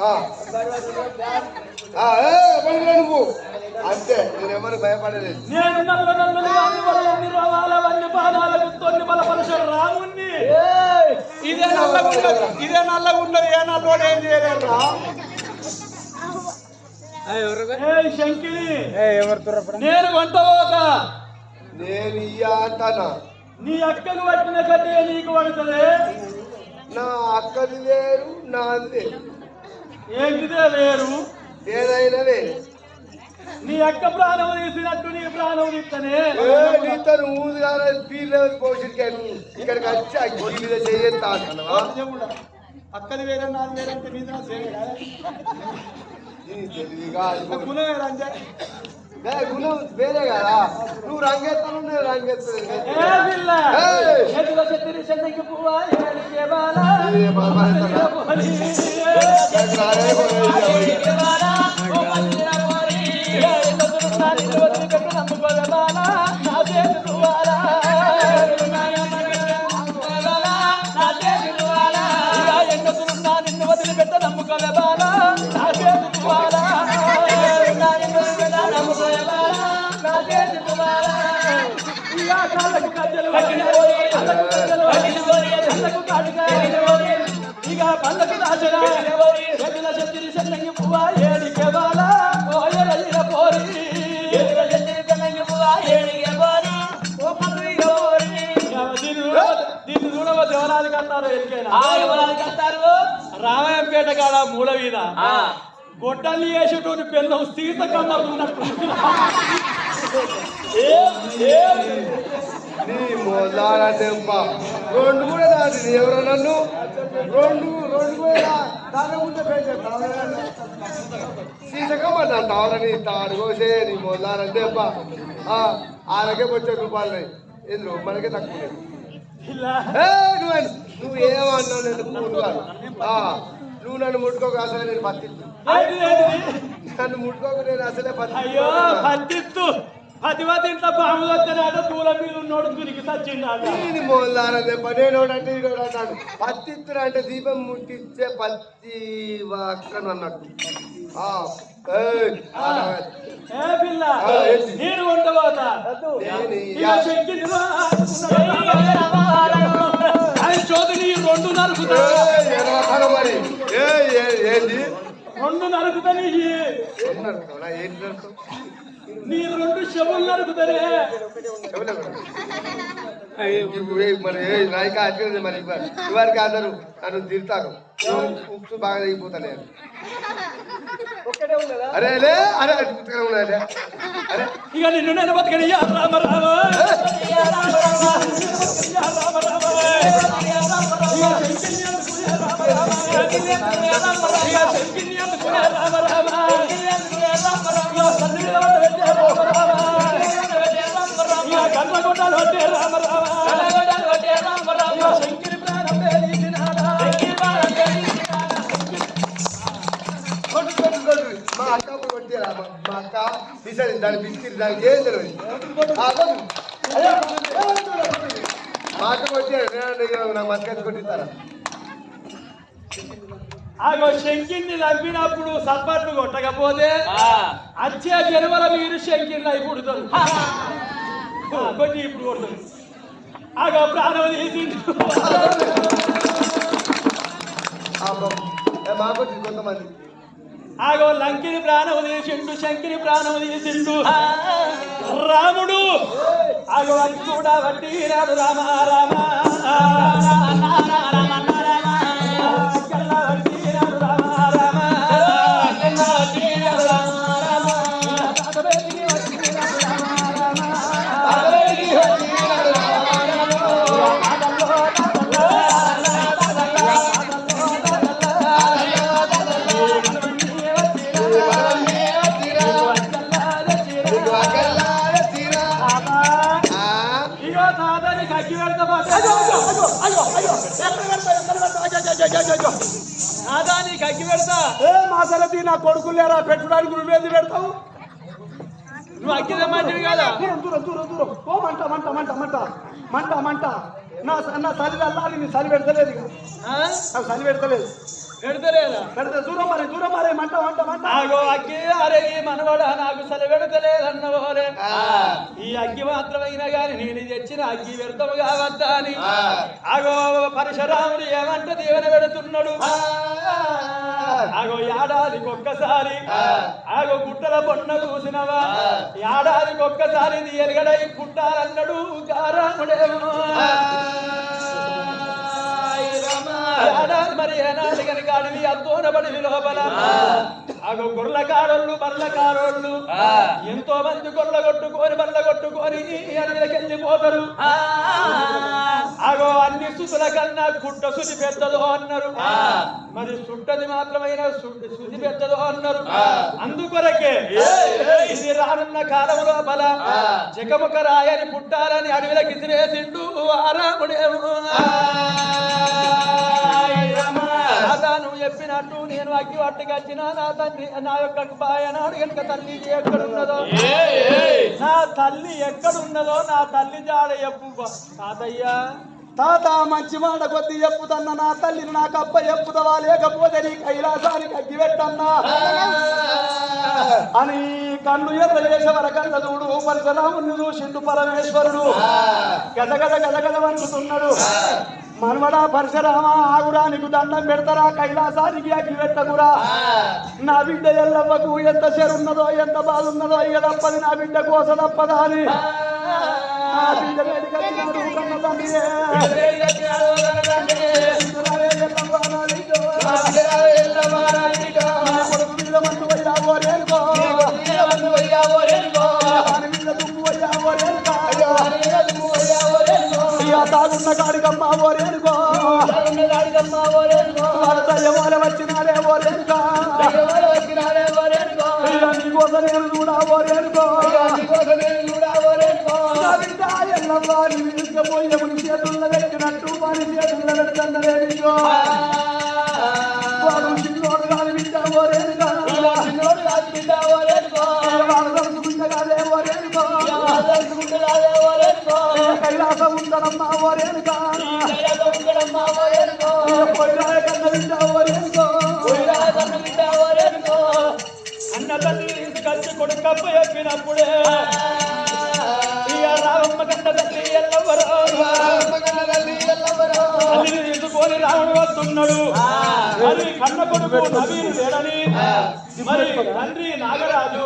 ఆ. ఆ, ఏ, పడిరా నువ్వు. అంతే నేను ఎవరు భయపడలేదు నేను నల్ల నల్లని వరలన్ని రోగాల తొన్ని రాముణ్ణి. ఇదే నల్లగా ఉన్నది ఇదే నల్లగా ఉన్నది ఏ నల్లోడు ఏం చేయలేరు రా? నేను వంటవోక నేను ఇయ్య అంటానా నీ అక్కకు పట్టిన కథే నీకు పడుతుంది నా అక్కది వేరు నాది వేరు. ఏంటిదే వేరు? ఏదైనా వేరే. నీ అక్క ప్రాణం తీసినట్టు నీ ప్రాణం తీస్తనే ఏ, నీతో ఊదు కానీ పీర్లు పోషించాను ఇక్కడికి వచ్చి అగ్గి మీద అంటావా అక్కది వేరే నాది వేరే అంటే అది గుణం వేరే కదా. నువ్వు రంగెత్తాను నేను రంగెత్తాను కాళ్ళకు కట్టెలు కట్టెలు, కట్టెలు, కళ్ళకు బాల ఓ ఎరయ్య పోరి ఎదుల చెత్తిరి చెల్లంగి పువ్వా ఏడికే పోరి ఓ పల్లియ పోరి దీన్ని దీన్ని చూడవ దేవరాజు కట్టారు ఎవరాజు కట్టారు రామాయంపేట కాడ మూల మీద గొడ్డల్ని వేసేటోని పెళ్ళం సీత కన్నా ఉన్నట్టు. ఏం ఏం. నీ మొదలాడ దెబ్బ రెండు కూడా దాది ఎవరు నన్ను రెండు రెండు కూడా దాని ముందే తాడు కోసే నీ మొదలాడ దెబ్బ ఆరకే వచ్చే రూపాయలు ఎందుకు మనకే తక్కువ లేదు. నువ్వు నువ్వు ఏమన్నావు నేను ముట్టుకోను నువ్వు నన్ను ముట్టుకోక అసలే నేను పత్తిత్తు ఏంటిది నన్ను ముట్టుకోక నేను అసలే పత్తి పత్తిత్తు పతివతి ఇంట్లో పాము వస్తున్నాడు పూల మీద ఉన్నోడు మొదలార దెబ్బ నేను అంటే ఈడోడు అన్నాడు పత్తిత్తురు అంటే దీపం ముట్టించే పత్తి వక్కను అన్నట్టు ఏ పిల్ల? నేను ఉండబోత చోదరి రెండు నరుకుతా? రెండు నరుకుతా నీ నీ రెండు? ఇప్పుడు ఏ- మరి నాయక మరి ఇవరికి అందరూ నన్ను ఉప్పు బాగా నేను అరే అరే అరే. ఇక నిన్ను నేను బతకని యా రామ రామ యా రామ రామ యా రామ. తీసాడు దాని బిస్కెట్ దానికి ఏం తెలియదు ఆ, కొట్టు. అయ్యో, మా అక్క కొట్టాడు నేను నా మతక కొట్టిస్తారా? ఆగో శంకిని నవ్వినప్పుడు సర్పట్లు కొట్టకపోతే వచ్చే జనవల మీరు శంకిని అయి పుడతారు కొట్టి ఇప్పుడు కొడతారు. ఆగో ప్రాణం తీసిండు. ఆ, బాబు. ఏ, మాకు వచ్చింది కొంతమంది. ఆగో లంకిని ప్రాణం తీసిండు శంకిని ప్రాణం తీసిండు రాముడు ఆగో అది కూడా వడ్డీ రాదు రామ రామ తాతని కక్కి పెడతా ఏ మాసలతి నా కొడుకులు లేరా? పెట్టడానికి నువ్వేంది పెడతావు? నువ్వు అక్కి తెమ్మంటివి కదా. దూరం దూరం దూరం దూరం. ఓ మంట మంట మంట మంట. మంట మంట. నా నా చలి అల్లాలి నీ చలి పెడతలేదు? నాకు చలి పెడతలేదు పెడతలేదా పెడితే దూరం మరి దూరం మరి మంట మంట మంట. ఆగో అగ్గి అరే ఈ మనవడ నాకు సలి పెడతలేదన్నవోలే ఈ అగ్గి మాత్రమైనా గాని నేను తెచ్చిన అగ్గి వ్యర్థము కావద్దా అని. ఆగో పరశురాముడు ఏమంట దీవెన పెడుతున్నాడు ఆగో ఏడాదికి ఒక్కసారి. ఆగో గుట్టల పొన్న చూసినవా? ఏడాదికి ఒక్కసారి ఎలుగడై పుట్టాలన్నాడు గారాముడేమో మరి ఏనాడు కనుక అడవి అగో ఎంతో మంది గొర్రెల కొట్టుకొని బర్ల కొట్టుకొని అడవికి వెళ్ళిపోతారు అగో అన్ని సుతుల కన్నా గుడ్డ శుద్ధి పెద్దదో అన్నారు. మరి సుట్టది మాత్రమైన శుద్ధి పెద్దదో అన్నారు. అందుకొరకే ఇది రానున్న కాలం లోపల జగముఖ రాయని పుట్టాలని అడవిలోకి ఇసిరేసిండు ఆరాముడేమో చెప్పినట్టు నేను అగ్గి పట్టుకొచ్చిన నా తండ్రి నా యొక్క బాయనాడు కనుక తల్లి ఎక్కడున్నదో? నా తల్లి ఎక్కడున్నదో నా తల్లి జాడ చెప్పు తాతయ్య. తాత మంచి మాట కొద్ది చెప్పుతన్న నా తల్లిని నాకు అప్ప చెప్పుదవా? లేకపోతే నీ కైలాసానికి అగ్గి పెట్టన్నా అని కళ్ళు ఎర్ర చేసే వరకల్ల చూడు పరశురాముని చూసిండు పరమేశ్వరుడు. గద గద వంచుతున్నాడు. మనవడా పరశురామ ఆగురా నీకు దండం పెడతారా? కైలాసానికి అగ్గి పెట్టకురా నా బిడ్డ ఎల్లవ్వకు ఎంత చెరున్నదో ఎంత బాధ ఉన్నదో ఇక తప్పది. నా బిడ్డ కోస తప్పదా అని. ఆ. ఇక తాగున్న కాడికమ్మ ఓ రేనుకో. వాడు దయ్యమోల వచ్చినాడే ఓ రేనుకో. ఇక నీకోసం నేను చూడా ఓ రేనుకో. నా బిడ్డ ఎల్లవ్వ నీ తీసుకుపోయి ఎవరి చేతుల్లో పెట్టినట్టు వాని చేతుల్లో పెడుతున్నదేమిటో. వాడు చిన్నోడు కాదు బిడ్డ ఓ రేనుకో. వాడు తలుచుకుంటే కాదే ఓ రేనుకో. కైలాసం ఉండడమ్మా ఓ రేనుకో. కన్న బిడ్డ ఓ అన్న తల్లి తీసుకొచ్చి కొడుకప్ప చెప్పినప్పుడే ఇక కన్న తల్లి ఎల్లవరో తల్లిని తీసుకొని రావణ వస్తున్నాడు మరి కన్న కొడుకు నవీన్ లేడని మరి తండ్రి నాగరాజు